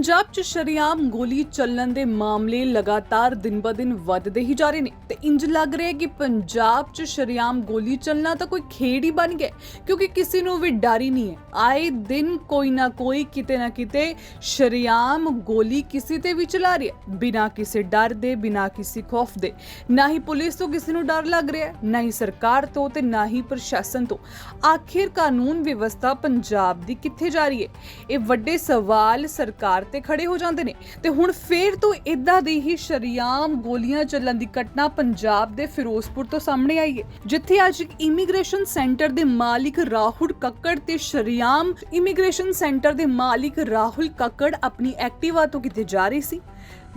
ਪੰਜਾਬ 'ਚ ਸ਼ਰੇਆਮ ਗੋਲੀ ਚੱਲਣ ਦੇ ਮਾਮਲੇ ਲਗਾਤਾਰ ਦਿਨ-ਬ-ਦਿਨ ਵੱਧਦੇ ਹੀ ਜਾ ਰਹੇ ਨੇ। ਤੇ ਇੰਜ ਲੱਗ ਰਿਹਾ ਹੈ ਕਿ ਪੰਜਾਬ 'ਚ ਸ਼ਰੇਆਮ ਗੋਲੀ ਚੱਲਣਾ ਤਾਂ ਕੋਈ ਖੇਡ ਹੀ ਬਣ ਗਿਆ ਕਿਉਂਕਿ ਕਿਸੇ ਨੂੰ ਵੀ ਡਰ ਹੀ ਨਹੀਂ ਹੈ। ਆਏ ਦਿਨ ਕੋਈ ਨਾ ਕੋਈ, ਕਿਤੇ ਨਾ ਕਿਤੇ ਸ਼ਰੇਆਮ ਗੋਲੀ ਕਿਸੇ ਤੇ ਵੀ ਚਲਾ ਰਿਹਾ ਹੈ, ਬਿਨਾਂ ਕਿਸੇ ਡਰ ਦੇ, ਬਿਨਾਂ ਕਿਸੇ ਖੌਫ ਦੇ। ਨਾ ਹੀ ਪੁਲਿਸ ਤੋਂ ਕਿਸੇ ਨੂੰ ਡਰ ਲੱਗ ਰਿਹਾ ਨਾ ਹੀ ਸਰਕਾਰ ਤੋਂ ਤੇ ਨਾ ਹੀ ਪ੍ਰਸ਼ਾਸਨ ਤੋਂ। ਆਖਿਰ ਕਾਨੂੰਨ ਵਿਵਸਥਾ ਪੰਜਾਬ ਦੀ ਕਿੱਥੇ ਜਾ ਰਹੀ ਹੈ? ਇਹ ਵੱਡੇ ਸਵਾਲ ਸਰਕਾਰ ਤੇ ਖੜੇ ਹੋ ਜਾਂਦੇ ਨੇ। ਤੇ ਹੁਣ ਫੇਰ ਤੋਂ ਇਦਾਂ ਦੀ ਹੀ ਸ਼ਰੀਆਮ ਗੋਲੀਆਂ ਚੱਲਣ ਦੀ ਘਟਨਾ ਪੰਜਾਬ ਦੇ ਫਿਰੋਜ਼ਪੁਰ ਤੋਂ ਸਾਹਮਣੇ ਆਈ ਹੈ। ਜਿੱਥੇ ਅੱਜ ਇੱਕ ਇਮੀਗ੍ਰੇਸ਼ਨ ਸੈਂਟਰ ਦੇ ਮਾਲਿਕ ਰਾਹੁਲ ਕੱਕੜ ਤੇ ਸ਼ਰੀਆਮ ਇਮੀਗ੍ਰੇਸ਼ਨ ਸੈਂਟਰ ਦੇ ਮਾਲਿਕ ਰਾਹੁਲ ਕੱਕੜ ਆਪਣੀ ਐਕਟਿਵਾ ਤੋਂ ਕਿਤੇ ਜਾ ਰਹੀ ਸੀ।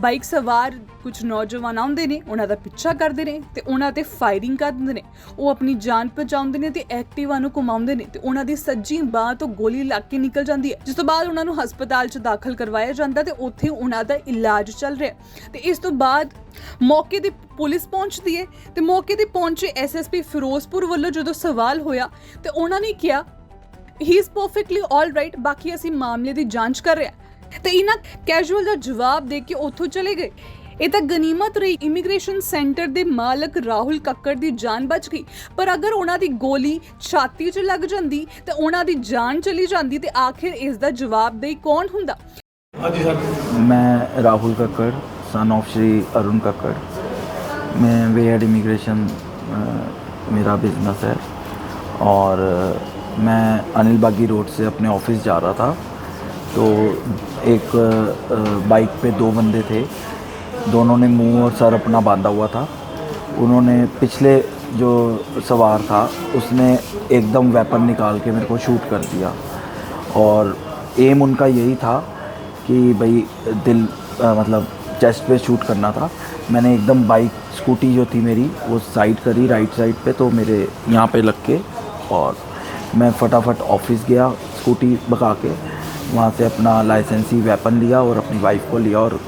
ਬਾਈਕ ਸਵਾਰ ਕੁਝ ਨੌਜਵਾਨ ਆਉਂਦੇ ਨੇ, ਉਹਨਾਂ ਦਾ ਪਿੱਛਾ ਕਰਦੇ ਨੇ ਤੇ ਉਹਨਾਂ ਤੇ ਫਾਇਰਿੰਗ ਕਰ ਦਿੰਦੇ ਨੇ। ਉਹ ਆਪਣੀ ਜਾਨ ਬਚਾਉਂਦੇ ਨੇ ਤੇ ਐਕਟਿਵਾ ਨੂੰ ਘੁਮਾਉਂਦੇ ਨੇ ਤੇ ਉਹਨਾਂ ਦੀ ਸੱਜੀ ਬਾਹ ਤੋਂ ਗੋਲੀ ਲੱਗ ਕੇ ਨਿਕਲ ਜਾਂਦੀ ਹੈ। ਜਿਸ ਤੋਂ ਬਾਅਦ ਉਹਨਾਂ ਨੂੰ ਹਸਪਤਾਲ 'ਚ ਦਾਖਲ ਕਰਵਾਇਆ ਜਾਂਦਾ ਤੇ ਉੱਥੇ ਉਹਨਾਂ ਦਾ ਇਲਾਜ ਚੱਲ ਰਿਹਾ ਹੈ। ਤੇ ਇਸ ਤੋਂ ਬਾਅਦ ਮੌਕੇ 'ਤੇ ਪੁਲਿਸ ਪਹੁੰਚਦੀ ਹੈ ਤੇ ਮੌਕੇ ਤੇ ਪਹੁੰਚੇ ਐਸਐਸਪੀ ਫਿਰੋਜ਼ਪੁਰ ਵੱਲੋਂ ਜਦੋਂ ਸਵਾਲ ਹੋਇਆ ਤੇ ਉਹਨਾਂ ਨੇ ਕਿਹਾ he is perfectly all right ਬਾਕੀ ਅਸੀਂ ਮਾਮਲੇ ਦੀ ਜਾਂਚ ਕਰ ਰਹੇ ਹਾਂ। ਤੇ ਇਹਨਾਂ ਕੈਜੂਅਲ ਦਾ ਜਵਾਬ ਦੇ ਕੇ ਉੱਥੋਂ ਚਲੇ ਗਏ ਇਹ ਤਾਂ ਗਨੀਮਤ ਰਹੀ ਇਮੀਗ੍ਰੇਸ਼ਨ ਸੈਂਟਰ ਦੇ ਮਾਲਕ ਰਾਹੁਲ ਕੱਕੜ ਦੀ ਜਾਨ ਬਚ ਗਈ ਪਰ ਅਗਰ ਉਹਨਾਂ ਦੀ ਗੋਲੀ ਛਾਤੀ 'ਚ ਲੱਗ ਜਾਂਦੀ ਤੇ ਉਹਨਾਂ ਦੀ ਜਾਨ ਚਲੀ ਜਾਂਦੀ ਤੇ ਆਖਿਰ ਇਸ ਦਾ ਜਵਾਬਦੇਹੀ ਕੌਣ ਹੁੰਦਾ ਹਾਂਜੀ ਸਰ मैं राहुल कक्कड़ सन ऑफ श्री अरुण कक्कड़ मैं वेड इमिग्रेशन मेरा बिजनेस है और अ, मैं अनिल बागी रोड से अपने ऑफिस जा रहा था तो एक बाइक पे दो बंदे थे। दोनों ने मुँह और सर अपना बांधा हुआ था। उन्होंने पिछले जो सवार था उसने एकदम वेपन निकाल के मेरे को शूट कर दिया। और एम उनका यही था कि भाई दिल अ, मतलब चेस्ट पे शूट करना था। मैंने एकदम बाइक स्कूटी जो थी मेरी वो साइड करी राइट साइड पे तो मेरे यहाँ पे लग के। और मैं फटाफट ऑफ़िस गया स्कूटी बका के। वहाँ से अपना लाइसेंसी वेपन लिया और अपनी वाइफ को लिया और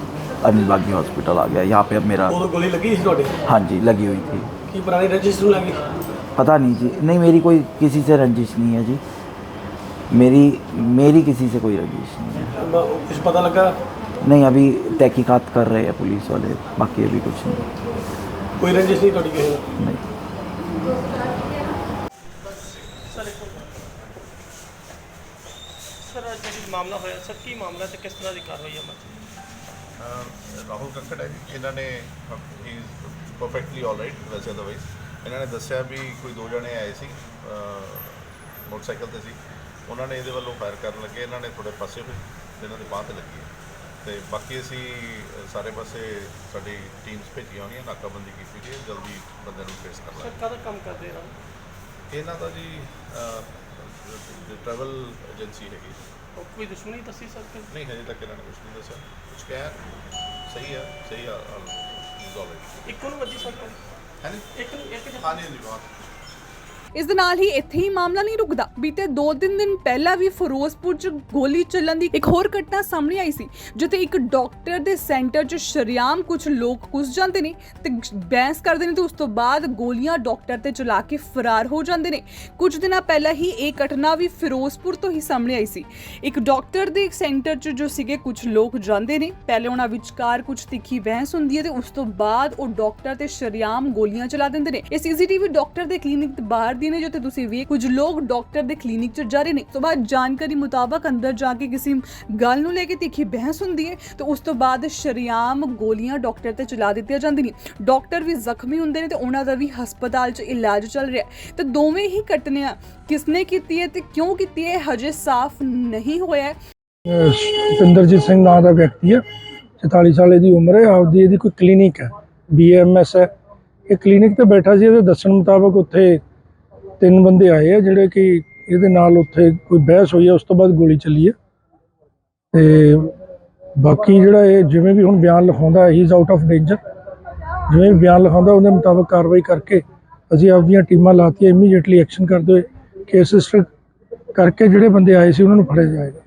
अनिल बागी हॉस्पिटल आ गया। यहाँ पे अब मेरा तो गोली लगी हाँ जी लगी हुई थी। लगी? पता नहीं जी। नहीं मेरी कोई किसी से रंजिश नहीं है जी। मेरी मेरी किसी से कोई रंजिश नहीं है। तो कुछ पता लगा? नहीं अभी तहकीकात कर रहे हैं पुलिस वाले। बाकी अभी कुछ नहीं। कोई रंजिश नहीं थोड़ी नहीं। ਜਿਹੜੀ ਮਾਮਲਾ ਹੋਇਆ ਸਰ ਕੀ ਮਾਮਲਾ ਤੇ ਕਿਸ ਤਰ੍ਹਾਂ ਦੀ ਕਾਰਵਾਈ ਅਮਲ ਅਹ ਰਾਹੁਲ ਕੱਕੜ ਹੈ ਜੀ ਇਹਨਾਂ ਨੇ ਹੀ ਪਰਫੈਕਟਲੀ ਆਲ ਰਾਈਟ ਵੈਸੇ ਅਦਰਵਾਈਜ਼ ਇਹਨਾਂ ਨੇ ਦੱਸਿਆ ਵੀ ਕੋਈ ਦੋ ਜਣੇ ਆਏ ਸੀ ਅਹ ਮੋਟਰਸਾਈਕਲ ਤੇ ਸੀ। ਉਹਨਾਂ ਨੇ ਇਹਦੇ ਵੱਲੋਂ ਫਾਇਰ ਕਰਨ ਲੱਗੇ ਇਹਨਾਂ ਨੇ ਥੋੜੇ ਪਾਸੇ ਹੋਏ ਤੇ ਇਹਨਾਂ ਦੀ ਬਾਹ ਤੇ ਲੱਗੀ ਹੈ। ਤੇ ਬਾਕੀ ਅਸੀਂ ਅਹ ਸਾਰੇ ਪਾਸੇ ਸਾਡੀ ਟੀਮਸ ਭੇਜੀਆਂ ਹੋਈਆਂ ਨਾਕਾਬੰਦੀ ਕੀਤੀ ਗਈ ਹੈ ਜਲਦੀ ਬੰਦੇ ਨੂੰ ਫੇਸ ਕਰ ਸਰ ਲਾਂਗੇ। ਕੰਮ ਕਰਦੇ ਰਹੇ ਇਹਨਾਂ ਦਾ ਜੀ ਟਰੈਵਲ ਏਜੰਸੀ ਹੈਗੀ ਉਹ ਕੋਈ ਦੁਸ਼ਮਣੀ ਦੱਸੀ ਕਿ ਨਹੀਂ ਹਜੇ ਤੱਕ ਇਹਨਾਂ ਨੇ ਕੁਝ ਨਹੀਂ ਦੱਸਿਆ। ਕੁਝ ਕਹਿ ਸਹੀ ਹੈ ਸਹੀ ਆ ਆਲਰਾਈਟ ਇੱਕੋ ਨੂੰ ਵੱਜੀ ਸਰ ਹੈ ਨੀ ਇੱਕ ਨੂੰ ਇੱਕ ਜਣਾ ਹਾਂਜੀ ਹਾਂਜੀ ਬਹੁਤ। ਇਸ ਦੇ ਨਾਲ ਹੀ ਇੱਥੇ ਹੀ ਮਾਮਲਾ ਨਹੀਂ ਰੁਕਦਾ। ਬੀਤੇ 2-3 ਦਿਨ ਪਹਿਲਾਂ ਵੀ ਫਿਰੋਜ਼ਪੁਰ 'ਚ ਗੋਲੀ ਚੱਲਣ ਦੀ ਇੱਕ ਹੋਰ ਘਟਨਾ ਸਾਹਮਣੇ ਆਈ ਸੀ, ਜਿੱਥੇ ਇੱਕ ਡਾਕਟਰ ਦੇ ਸੈਂਟਰ 'ਚ ਸ਼ਰਿਆਮ ਕੁਝ ਲੋਕ ਘੁਸ ਜਾਂਦੇ ਨੇ ਤੇ ਬਹਿਸ ਕਰਦੇ ਨੇ ਤੇ ਉਸ ਤੋਂ ਬਾਅਦ ਗੋਲੀਆਂ ਡਾਕਟਰ ਤੇ ਚਲਾ ਕੇ ਫਰਾਰ ਹੋ ਜਾਂਦੇ ਨੇ। ਕੁਝ ਦਿਨਾਂ ਪਹਿਲਾਂ ਹੀ ਇਹ ਘਟਨਾ ਵੀ ਫਿਰੋਜ਼ਪੁਰ ਤੋਂ ਹੀ ਸਾਹਮਣੇ ਆਈ ਸੀ। ਇੱਕ ਡਾਕਟਰ ਦੇ ਸੈਂਟਰ 'ਚ ਜੋ ਸੀਗੇ, ਕੁਝ ਲੋਕ ਜਾਂਦੇ ਨੇ। ਪਹਿਲੇ ਉਹਨਾਂ ਵਿਚਕਾਰ ਕੁਝ ਤਿੱਖੀ ਬਹਿਸ ਹੁੰਦੀ ਹੈ ਤੇ ਉਸ ਤੋਂ ਬਾਅਦ ਉਹ ਡਾਕਟਰ ਤੇ ਸ਼ਰਿਆਮ ਗੋਲੀਆਂ ਚਲਾ ਦਿੰਦੇ ਨੇ। ਇਹ ਸੀਸੀਟੀਵੀ ਡਾਕਟਰ ਦੇ ਕਲੀਨਿਕ ਦੇ ਬਾਹਰ ਦੀ ਨੇ ਜਿੱਥੇ ਤੁਸੀਂ ਵੀ ਕੁਝ ਲੋਕ ਡਾਕਟਰ ਦੇ ਕਲੀਨਿਕ 'ਚ ਜਾ ਰਹੇ ਨੇ। ਤੋਂ ਬਾਅਦ ਜਾਣਕਾਰੀ ਮੁਤਾਬਕ ਅੰਦਰ ਜਾ ਕੇ ਕਿਸੇ ਗੱਲ ਨੂੰ ਲੈ ਕੇ ਤਿੱਖੀ ਬਹਿਸ ਹੁੰਦੀ ਹੈ ਤੇ ਉਸ ਤੋਂ ਬਾਅਦ ਸ਼ਰਿਆਮ ਗੋਲੀਆਂ ਡਾਕਟਰ ਤੇ ਚਲਾ ਦਿੱਤੀਆਂ ਜਾਂਦੀਆਂ ਨੇ। ਡਾਕਟਰ ਵੀ ਜ਼ਖਮੀ ਹੁੰਦੇ ਨੇ ਤੇ ਉਹਨਾਂ ਦਾ ਵੀ ਹਸਪਤਾਲ 'ਚ ਇਲਾਜ ਚੱਲ ਰਿਹਾ ਤੇ ਦੋਵੇਂ ਹੀ ਘਟਨਾਵਾਂ ਕਿਸਨੇ ਕੀਤੀ ਹੈ ਤੇ ਕਿਉਂ ਕੀਤੀ ਹੈ ਹਜੇ ਸਾਫ਼ ਨਹੀਂ ਹੋਇਆ। ਹੈ ਸਿੰਘ ਨਾਂ ਦਾ ਵਿਅਕਤੀ ਹੈ 44 ਸਾਲ ਦੀ ਉਮਰ ਹੈ, ਆਪਦੀ ਇਹਦੀ ਕੋਈ ਕਲੀਨਿਕ ਹੈ ਬੀਐਮਐਸ ਹੈ। ਇਹ ਕਲੀਨਿਕ ਤੇ ਬੈਠਾ ਸੀ ਇਹਦੇ ਦੱਸਣ ਮੁਤਾਬਕ ਉੱਥੇ ਤਿੰਨ ਬੰਦੇ ਆਏ ਆ ਜਿਹੜੇ ਕਿ ਇਹਦੇ ਨਾਲ ਉੱਥੇ ਕੋਈ ਬਹਿਸ ਹੋਈ ਹੈ ਉਸ ਤੋਂ ਬਾਅਦ ਗੋਲੀ ਚੱਲੀ ਹੈ ਤੇ ਬਾਕੀ ਜਿਹੜਾ ਇਹ ਜਿਵੇਂ ਵੀ ਹੁਣ ਬਿਆਨ ਲਿਖਾਉਂਦਾ he is out of danger ਜਿਵੇਂ ਬਿਆਨ ਲਿਖਾਉਂਦਾ ਉਹਦੇ ਮੁਤਾਬਕ ਕਾਰਵਾਈ ਕਰਕੇ ਅਸੀਂ ਆਪਦੀਆਂ ਟੀਮਾਂ ਲਾਤੀਆਂ ਇਮੀਡੀਏਟਲੀ ਐਕਸ਼ਨ ਕਰਦੇ ਹੋਏ ਕੇਸ ਰਜਿਸਟਰ ਕਰਕੇ ਜਿਹੜੇ ਬੰਦੇ ਆਏ ਸੀ ਉਹਨਾਂ ਨੂੰ ਫੜਿਆ ਜਾਏਗਾ।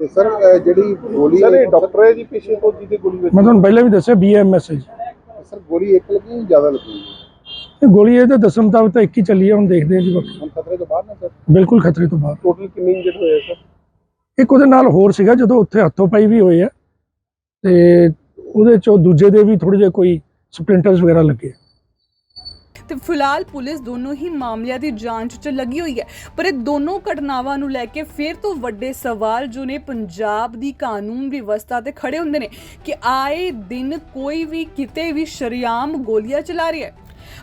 ਤੇ ਸਰ ਜਿਹੜੀ ਗੋਲੀ ਸਰ ਇਹ ਡਾਕਟਰ ਹੈ ਜੀ ਪੇਸ਼ੈਂਟ ਤੋਂ ਜਿਹਦੀ ਗੋਲੀ ਵੱਜੀ। ਮੈਂ ਤੁਹਾਨੂੰ ਪਹਿਲਾਂ ਵੀ ਦੱਸਿਆ ਬੀਐਮਐਸ ਹੈ ਜੀ। ਸਰ ਗੋਲੀ ਇੱਕ ਲੱਗੀ ਜਾਂ ਜ਼ਿਆਦਾ ਲੱਗੀ? ਇਹ ਗੋਲੀ ਇਹਦੇ ਦੱਸਣ ਮੁਤਾਬਕ ਤਾਂ ਇੱਕ ਹੀ ਚੱਲੀ ਹੈ ਹੁਣ ਦੇਖਦੇ ਹਾਂ ਜੀ ਬਾਕੀ। ਹੁਣ ਖਤਰੇ ਤੋਂ ਬਾਹਰ ਨਾ ਸਰ? ਬਿਲਕੁਲ ਖਤਰੇ ਤੋਂ ਬਾਹਰ। ਟੋਟਲ ਕਿੰਨੇ ਇੰਜਰਡ ਹੋਏ ਸਰ? ਇੱਕ ਉਹਦੇ ਨਾਲ ਹੋਰ ਸੀਗਾ ਜਦੋਂ ਉੱਥੇ ਹੱਥੋਂ ਪਾਈ ਵੀ ਹੋਏ ਆ। ਤੇ ਉਹਦੇ ਚੋਂ ਦੂਜੇ ਦੇ ਵੀ ਥੋੜੇ ਜਿਹੇ ਕੋਈ ਸਪਲਿੰਟਰਸ ਵਗੈਰਾ ਲੱਗੇ ਤੇ ਫਿਲਹਾਲ ਪੁਲਿਸ ਦੋਨੋਂ ਹੀ ਮਾਮਲਿਆਂ ਦੀ ਜਾਂਚ 'ਚ ਲੱਗੀ ਹੋਈ ਹੈ। ਪਰ ਇਹ ਦੋਨੋਂ ਘਟਨਾਵਾਂ ਨੂੰ ਲੈ ਕੇ ਫਿਰ ਤੋਂ ਵੱਡੇ ਸਵਾਲ ਜੋ ਨੇ ਪੰਜਾਬ ਦੀ ਕਾਨੂੰਨ ਵਿਵਸਥਾ ਤੇ ਖੜੇ ਹੁੰਦੇ ਨੇ ਕਿ ਆਏ ਦਿਨ ਕੋਈ ਵੀ ਕਿਤੇ ਵੀ ਸ਼ਰੇਆਮ ਗੋਲੀਆਂ ਚਲਾ ਰਿਹਾ ਹੈ।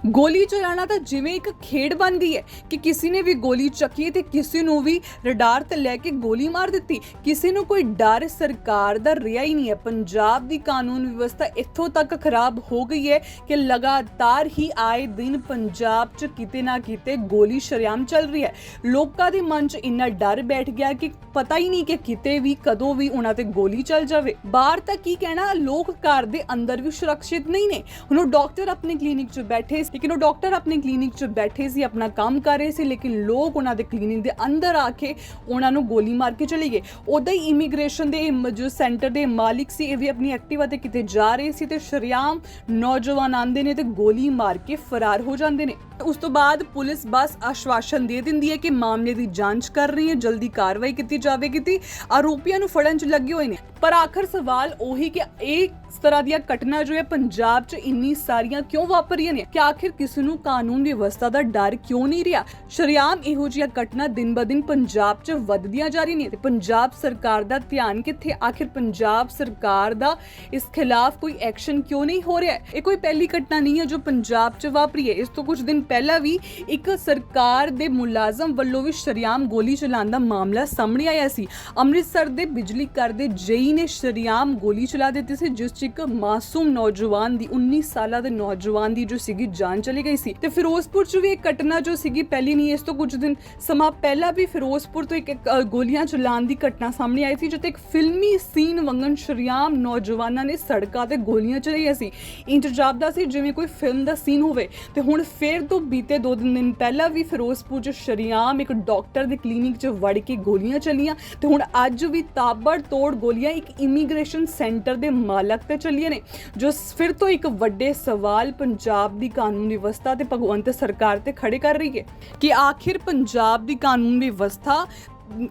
ਗੋਲੀ ਚਲਾਣਾ ਤਾਂ ਜਿਵੇਂ ਇੱਕ ਖੇਡ ਬਣ ਗਈ ਹੈ ਕਿ ਕਿਸੇ ਨੇ ਵੀ ਗੋਲੀ ਚੱਕੀ ਤੇ ਕਿਸੇ ਨੂੰ ਵੀ ਰਡਾਰ ਤੇ ਲੈ ਕੇ ਗੋਲੀ ਮਾਰ ਦਿੱਤੀ। ਕਿਸੇ ਨੂੰ ਕੋਈ ਡਰ ਸਰਕਾਰ ਦਾ ਰਿਹਾ ਹੀ ਨਹੀਂ ਹੈ। ਪੰਜਾਬ ਦੀ ਕਾਨੂੰਨ ਵਿਵਸਥਾ ਇੱਥੋਂ ਤੱਕ ਖਰਾਬ ਹੋ ਗਈ ਹੈ ਕਿ ਲਗਾਤਾਰ ਹੀ ਆਏ ਦਿਨ ਪੰਜਾਬ 'ਚ ਕਿਤੇ ਨਾ ਕਿਤੇ ਗੋਲੀ ਸ਼ਰੇਆਮ ਚੱਲ ਰਹੀ ਹੈ। ਲੋਕਾਂ ਦੇ ਮਨ 'ਚ ਇੰਨਾ ਡਰ ਬੈਠ ਗਿਆ ਕਿ ਪਤਾ ਹੀ ਨਹੀਂ ਕਿ ਕਿਤੇ ਵੀ, ਕਦੋਂ ਵੀ ਉਹਨਾਂ ਤੇ ਗੋਲੀ ਚੱਲ ਜਾਵੇ। ਬਾਹਰ ਤਾਂ ਕੀ ਕਹਿਣਾ, ਲੋਕ ਘਰ ਦੇ ਅੰਦਰ ਵੀ ਸੁਰੱਖਿਅਤ ਨਹੀਂ ਨੇ। ਹੁਣ ਉਹ ਡਾਕਟਰ ਆਪਣੇ ਕਲੀਨਿਕ 'ਚ ਬੈਠੇ ਸੀ ਲੇਕਿਨ ਉਹ ਡਾਕਟਰ ਆਪਣੇ ਕਲੀਨਿਕ 'ਚ ਬੈਠੇ ਸੀ, ਆਪਣਾ ਕੰਮ ਕਰ ਰਹੇ ਸੀ, ਲੇਕਿਨ ਲੋਕ ਉਹਨਾਂ ਦੇ ਕਲੀਨਿਕ ਦੇ ਅੰਦਰ ਆ ਕੇ ਉਹਨਾਂ ਨੂੰ ਗੋਲੀ ਮਾਰ ਕੇ ਚਲੇ ਗਏ। ਉਦਾਂ ਹੀ ਇਮੀਗ੍ਰੇਸ਼ਨ ਦੇ ਮ- ਸੈਂਟਰ ਦੇ ਮਾਲਿਕ ਸੀ, ਇਹ ਵੀ ਆਪਣੀ ਐਕਟਿਵਾ ਤੇ ਕਿਤੇ ਜਾ ਰਹੇ ਸੀ ਤੇ ਸ਼ਰਿਆਮ ਨੌਜਵਾਨ ਆਂਦੇ ਨੇ ਤੇ ਗੋਲੀ ਮਾਰ ਕੇ ਫਰਾਰ ਹੋ ਜਾਂਦੇ ਨੇ। ਉਸ ਤੋਂ ਬਾਅਦ ਪੁਲਿਸ ਬਸ ਆਸ਼ਵਾਸਨ ਦੇ ਦਿੰਦੀ ਹੈ ਕਿ ਮਾਮਲੇ ਦੀ ਜਾਂਚ ਕਰ ਰਹੀ ਹੈ, ਜਲਦੀ ਕਾਰਵਾਈ ਕੀਤੀ ਜਾਵੇਗੀ ਤੇ ਆਰੋਪੀਆਂ ਨੂੰ ਫੜਨ 'ਚ ਲੱਗੇ ਹੋਏ ਨੇ। ਪਰ ਆਖਰ ਸਵਾਲ ਉਹੀ ਕਿ ਇਹ ਇਸ ਤਰ੍ਹਾਂ ਦੀਆਂ ਘਟਨਾ ਜੋ ਹੈ ਪੰਜਾਬ 'ਚ ਇੰਨੀ ਸਾਰੀਆਂ ਕਿਉਂ ਵਾਪਰ ਰਹੀਆਂ ਨੇ? ਕਿ ਆਖਿਰ ਕਿਸੇ ਨੂੰ ਕਾਨੂੰਨ ਵਿਵਸਥਾ ਦਾ ਡਰ ਕਿਉਂ ਨਹੀਂ ਰਿਹਾ? ਸ਼ਰਿਆਮ ਇਹੋ ਜਿਹੀਆਂ ਘਟਨਾ ਦਿਨ ਬ ਦਿਨ ਪੰਜਾਬ 'ਚ ਵੱਧਦੀਆਂ ਜਾ ਰਹੀਆਂ ਨੇ ਤੇ ਪੰਜਾਬ ਸਰਕਾਰ ਦਾ ਧਿਆਨ ਕਿੱਥੇ? ਆਖਿਰ ਪੰਜਾਬ ਸਰਕਾਰ ਦਾ ਇਸ ਖਿਲਾਫ ਕੋਈ ਐਕਸ਼ਨ ਕਿਉਂ ਨਹੀਂ ਹੋ ਰਿਹਾ? ਇਹ ਕੋਈ ਪਹਿਲੀ ਘਟਨਾ ਨਹੀਂ ਹੈ ਜੋ ਪੰਜਾਬ 'ਚ ਵਾਪਰੀ ਹੈ। ਇਸ ਤੋਂ ਕੁਝ ਦਿਨ ਪਹਿਲਾਂ ਵੀ ਇੱਕ ਸਰਕਾਰ ਦੇ ਮੁਲਾਜ਼ਮ ਵੱਲੋਂ ਵੀ ਸ਼ਰਿਆਮ ਗੋਲੀ ਚਲਾਉਣ ਦਾ ਮਾਮਲਾ ਸਾਹਮਣੇ ਆਇਆ ਸੀ। ਅੰਮ੍ਰਿਤਸਰ ਦੇ ਬਿਜਲੀ ਘਰ ਦੇ ਜਈ ਨੇ ਸ਼ਰਿਆਮ ਗੋਲੀ ਚਲਾ ਦਿੱਤੀ ਸੀ, ਜਿਸ 'ਚ ਇੱਕ ਮਾਸੂਮ ਨੌਜਵਾਨ ਦੀ 19 ਸਾਲਾਂ ਦੇ ਨੌਜਵਾਨ ਦੀ ਜੋ ਸੀਗੀ ਜਾਨ ਚਲੀ ਗਈ ਸੀ ਤੇ ਫਿਰੋਜ਼ਪੁਰ 'ਚ ਵੀ ਇੱਕ ਘਟਨਾ ਜੋ ਸੀਗੀ ਪਹਿਲੀ ਨਹੀਂ, ਇਸ ਤੋਂ ਕੁਝ ਦਿਨ ਸਮਾਂ ਪਹਿਲਾਂ ਵੀ ਫਿਰੋਜ਼ਪੁਰ ਤੋਂ ਇੱਕ ਗੋਲੀਆਂ ਚਲਾਉਣ ਦੀ ਘਟਨਾ ਸਾਹਮਣੇ ਆਈ ਸੀ, ਜਿੱਥੇ ਇੱਕ ਫਿਲਮੀ ਸੀਨ ਵੰਗਨ ਸ਼ਰਿਆਮ ਨੌਜਵਾਨਾਂ ਨੇ ਸੜਕਾਂ ਤੇ ਗੋਲੀਆਂ ਚਲਾਈਆਂ ਸੀ। ਇੰਜ ਜਾਪਦਾ ਸੀ, ਜਿਵੇਂ ਕੋਈ ਫਿਲਮ ਦਾ ਸੀਨ ਹੋਵੇ। ਤੇ ਹੁਣ ਫੇਰ ਤੋਂ ਬੀਤੇ ਦੋ ਦਿਨ ਦਿਨ ਪਹਿਲਾਂ ਵੀ ਫਿਰੋਜ਼ਪੁਰ 'ਚ ਸ਼ਰਿਆਮ ਇੱਕ ਡਾਕਟਰ ਦੇ ਕਲੀਨਿਕ 'ਚ ਵੜ ਕੇ ਗੋਲੀਆਂ ਚੱਲੀਆਂ। ਤੇ ਹੁਣ ਅੱਜ ਵੀ ਤਾਬੜ ਤੋੜ ਗੋਲੀਆਂ ਇੱਕ ਇਮੀਗ੍ਰੇਸ਼ਨ ਸੈਂਟਰ ਦੇ ਮਾਲਕ ਤੇ ਚੱਲੀਆਂ ਨੇ, ਜੋ ਫਿਰ ਤੋਂ ਇੱਕ ਵੱਡੇ ਸਵਾਲ ਪੰਜਾਬ ਦੀ ਕਾਨੂੰਨ ਵਿਵਸਥਾ ਤੇ ਭਗਵੰਤ ਸਰਕਾਰ ਤੇ ਖੜੇ ਕਰ ਰਹੀ ਹੈ ਕਿ ਆਖਿਰ ਪੰਜਾਬ ਦੀ ਕਾਨੂੰਨ ਵਿਵਸਥਾ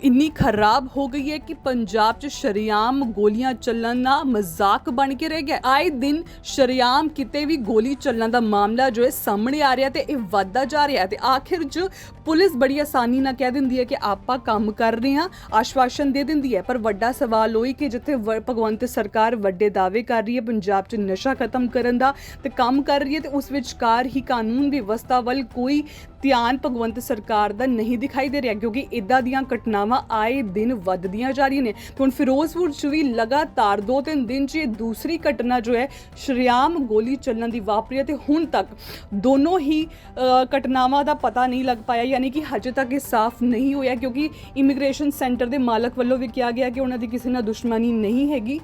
ਇੰਨੀ ਖਰਾਬ ਹੋ ਗਈ ਹੈ ਕਿ ਪੰਜਾਬ 'ਚ ਸ਼ਰਿਆਮ ਗੋਲੀਆਂ ਚੱਲਣ ਦਾ ਮਜ਼ਾਕ ਬਣ ਕੇ ਰਹਿ ਗਿਆ। ਆਏ ਦਿਨ ਸ਼ਰਿਆਮ ਕਿਤੇ ਵੀ ਗੋਲੀ ਚੱਲਣ ਦਾ ਮਾਮਲਾ ਜੋ ਹੈ ਸਾਹਮਣੇ ਆ ਰਿਹਾ ਤੇ ਇਹ ਵੱਧਦਾ ਜਾ ਰਿਹਾ ਤੇ ਆਖਿਰ 'ਚ ਪੁਲਿਸ ਬੜੀ ਆਸਾਨੀ ਨਾਲ ਕਹਿ ਦਿੰਦੀ ਹੈ ਕਿ ਆਪਾਂ ਕੰਮ ਕਰ ਰਹੇ ਹਾਂ, ਆਸ਼ਵਾਸਨ ਦੇ ਦਿੰਦੀ ਹੈ। ਪਰ ਵੱਡਾ ਸਵਾਲ ਹੋਈ ਕਿ ਜਿੱਥੇ ਵ- ਭਗਵੰਤ ਸਰਕਾਰ ਵੱਡੇ ਦਾਅਵੇ ਕਰ ਰਹੀ ਹੈ, ਪੰਜਾਬ 'ਚ ਨਸ਼ਾ ਖਤਮ ਕਰਨ ਦਾ ਤੇ ਕੰਮ ਕਰ ਰਹੀ ਹੈ ਤੇ ਉਸ ਵਿਚਕਾਰ ਹੀ ਕਾਨੂੰਨ ਵਿਵਸਥਾ ਵੱਲ ਕੋਈ ਧਿਆਨ ਭਗਵੰਤ ਸਰਕਾਰ ਦਾ ਨਹੀਂ ਦਿਖਾਈ ਦੇ ਰਿਹਾ ਕਿਉਂਕਿ ਇਦਾਂ ਦੀਆਂ ਘਟਨਾਵਾਂ ਆਏ ਦਿਨ ਵੱਧਦੀਆਂ ਜਾ ਰਹੀਆਂ ਨੇ। ਤੇ ਹੁਣ ਫਿਰੋਜ਼ਪੁਰ 'ਚ ਵੀ ਲਗਾਤਾਰ ਦੋ ਤਿੰਨ ਦਿਨ 'ਚ ਇਹ ਦੂਸਰੀ ਘਟਨਾ ਜੋ ਹੈ ਸ਼ਰਿਆਮ ਗੋਲੀ ਚੱਲਣ ਦੀ ਵਾਪਰੀ ਹੈ ਤੇ ਹੁਣ ਤੱਕ ਦੋਨੋਂ ਹੀ ਅ, ਘਟਨਾਵਾਂ ਦਾ ਪਤਾ ਨਹੀਂ ਲੱਗ ਪਾਇਆ ਯਾਨੀ ਕਿ ਹਜੇ ਤੱਕ ਇਹ ਸਾਫ਼ ਨਹੀਂ ਹੋਇਆ ਕਿਉਂਕਿ ਇਮੀਗ੍ਰੇਸ਼ਨ ਸੈਂਟਰ ਦੇ ਮਾਲਕ ਵੱਲੋਂ ਵੀ ਕਿਹਾ ਗਿਆ ਕਿ ਉਹਨਾਂ ਦੀ ਕਿਸੇ ਨਾਲ ਦੁਸ਼ਮਣੀ ਨਹੀਂ ਹੈਗੀ।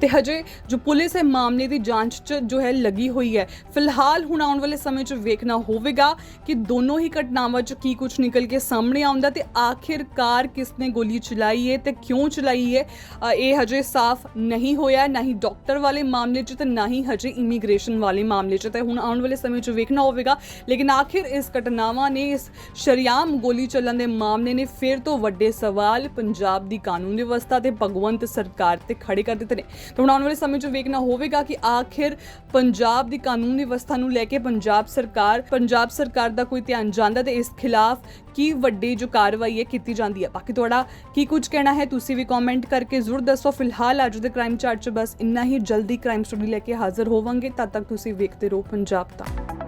ਤੇ ਹਜੇ ਜੋ ਪੁਲਿਸ ਹੈ ਮਾਮਲੇ ਦੀ ਜਾਂਚ 'ਚ ਜੋ ਹੈ ਲੱਗੀ ਹੋਈ ਹੈ। ਫਿਲਹਾਲ ਹੁਣ ਆਉਣ ਵਾਲੇ ਸਮੇਂ 'ਚ ਵੇਖਣਾ ਹੋਵੇਗਾ ਕਿ ਦੋਨੋਂ ਹੀ ਘਟਨਾਵਾਂ 'ਚ ਕੀ ਕੁਝ ਨਿਕਲ ਕੇ ਸਾਹਮਣੇ ਆਉਂਦਾ ਤੇ ਆਖਿਰਕਾਰ ਕਿਸ ਨੇ ਗੋਲੀ ਚਲਾਈ ਹੈ ਤੇ ਕਿਉਂ ਚਲਾਈ ਹੈ ਇਹ ਹਜੇ ਸਾਫ਼ ਨਹੀਂ ਹੋਇਆ, ਨਾ ਹੀ ਡਾਕਟਰ ਵਾਲੇ ਮਾਮਲੇ 'ਚ ਤੇ ਨਾ ਹੀ ਹਜੇ ਇਮੀਗ੍ਰੇਸ਼ਨ ਵਾਲੇ ਮਾਮਲੇ 'ਚ। ਤੇ ਹੁਣ ਆਉਣ ਵਾਲੇ ਸਮੇਂ 'ਚ ਵੇਖਣਾ ਹੋਵੇਗਾ, ਲੇਕਿਨ ਆਖਿਰ ਇਸ ਘਟਨਾਵਾਂ ਨੇ, ਇਸ ਸ਼ਰਿਆਮ ਗੋਲੀ ਚੱਲਣ ਦੇ ਮਾਮਲੇ ਨੇ ਫਿਰ ਤੋਂ ਵੱਡੇ ਸਵਾਲ ਪੰਜਾਬ ਦੀ ਕਾਨੂੰਨ ਵਿਵਸਥਾ ਤੇ ਭਗਵੰਤ ਸਰਕਾਰ ਤੇ ਖੜੇ ਕਰ ਦਿੱਤੇ ਨੇ। ਤੇ ਹੁਣ ਆਉਣ ਵਾਲੇ ਸਮੇਂ 'ਚ ਵੇਖਣਾ ਹੋਵੇਗਾ ਕਿ ਆਖਿਰ ਪੰਜਾਬ ਦੀ ਕਾਨੂੰਨ ਵਿਵਸਥਾ ਨੂੰ ਲੈ ਕੇ ਪੰਜਾਬ ਸਰਕਾਰ ਪੰਜਾਬ ਸਰਕਾਰ ਦਾ ਕੋਈ ਧਿਆਨ ਜਾਂਦਾ ਤੇ ਇਸ ਖਿਲਾਫ ਕੀ ਵੱਡੀ ਜੋ ਕਾਰਵਾਈ ਹੈ ਕੀਤੀ ਜਾਂਦੀ ਹੈ? ਬਾਕੀ ਤੁਹਾਡਾ ਕੀ ਕੁਝ ਕਹਿਣਾ ਹੈ, ਤੁਸੀਂ ਵੀ ਕਮੈਂਟ ਕਰਕੇ ਜ਼ਰੂਰ ਦੱਸੋ। ਫਿਲਹਾਲ ਅੱਜ ਦੇ ਕ੍ਰਾਈਮ ਚਾਰਟ 'ਚ ਬਸ ਇੰਨਾ ਹੀ, ਜਲਦੀ ਕ੍ਰਾਈਮ ਸਟੋਰੀ ਲੈ ਕੇ ਹਾਜ਼ਰ ਹੋਵਾਂਗੇ, ਤਦ ਤੱਕ ਤੁਸੀਂ ਵੇਖਦੇ ਰਹੋ ਪੰਜਾਬ ਦਾ।